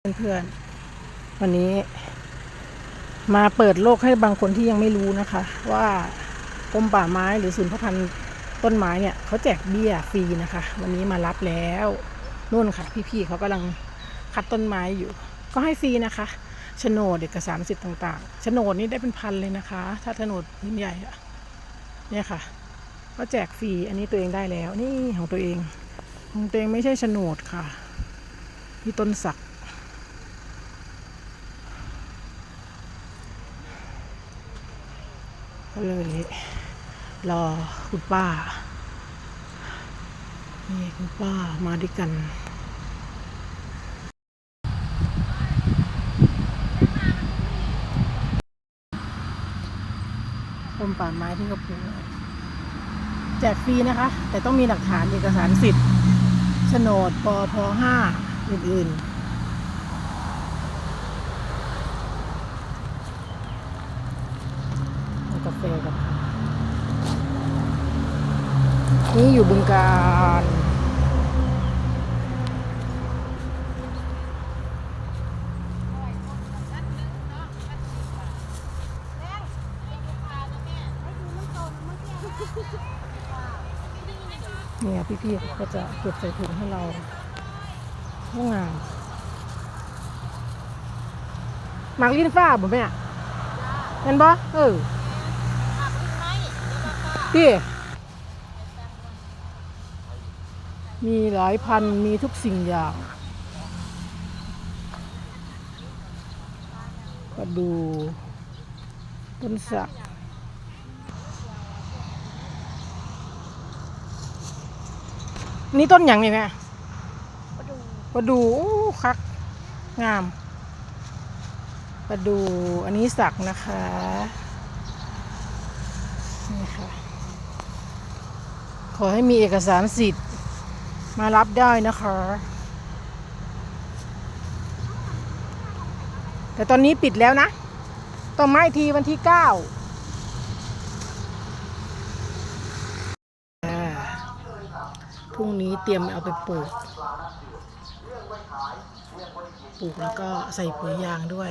เพื่อนๆ วันนี้มาเปิดโลกให้บางคนที่ยังไม่รู้นะคะ ว่ากรมป่าไม้หรือศูนย์พัฒนาต้นไม้เนี่ยเขาแจกเบี้ยฟรีนะคะ วันนี้มารับแล้วนู่นค่ะ พี่ๆเขากำลังคัดต้นไม้อยู่ ก็ให้ฟรีนะคะโฉนดเอกสารสิทธิ์ต่างๆโฉนดนี่ได้เป็นพันเลยนะคะ ถ้าโฉนดพื้นใหญ่อะเนี่ยค่ะ ก็แจกฟรีอันนี้ตัวเองได้แล้ว นี่ของตัวเอง ของตัวเองไม่ใช่โฉนดค่ะพี่ต้นศัก ก็เลยรอคุณป้า นี่คุณป้ามาด้วยกันต้นป่าไม้ที่เขาปลูแจกฟรีนะคะ แต่ต้องมีหลักฐานเอกสารสิทธิ์โฉนดปพห้าอื่น ๆเอาแฟกับ นี่อยู่บึงการเนี่ยพี่ๆก็จะเก็บใส่ถุงให้เราห้องงานหมากลิ้นฟ้าบ่แม่เห็นบ่เออ พี่มีหลายพันธุ์มีทุกสิ่งอย่างก็ดูต้นสักนี่ต้นอย่างนี่แม่ประดูโอ้คัก งามประดู อันนี้สักนะคะ นี่ค่ะข อให้มีเอกสารสิทธิ์ มารับได้นะคะ แต่ตอนนี้ปิดแล้วนะ ต้องมาอีกทีวันที่เก้าอ่าพรุ่งนี้เตรียมเอาไปปลูก ปลูกแล้วก็ใส่ปุ๋ยยางด้วย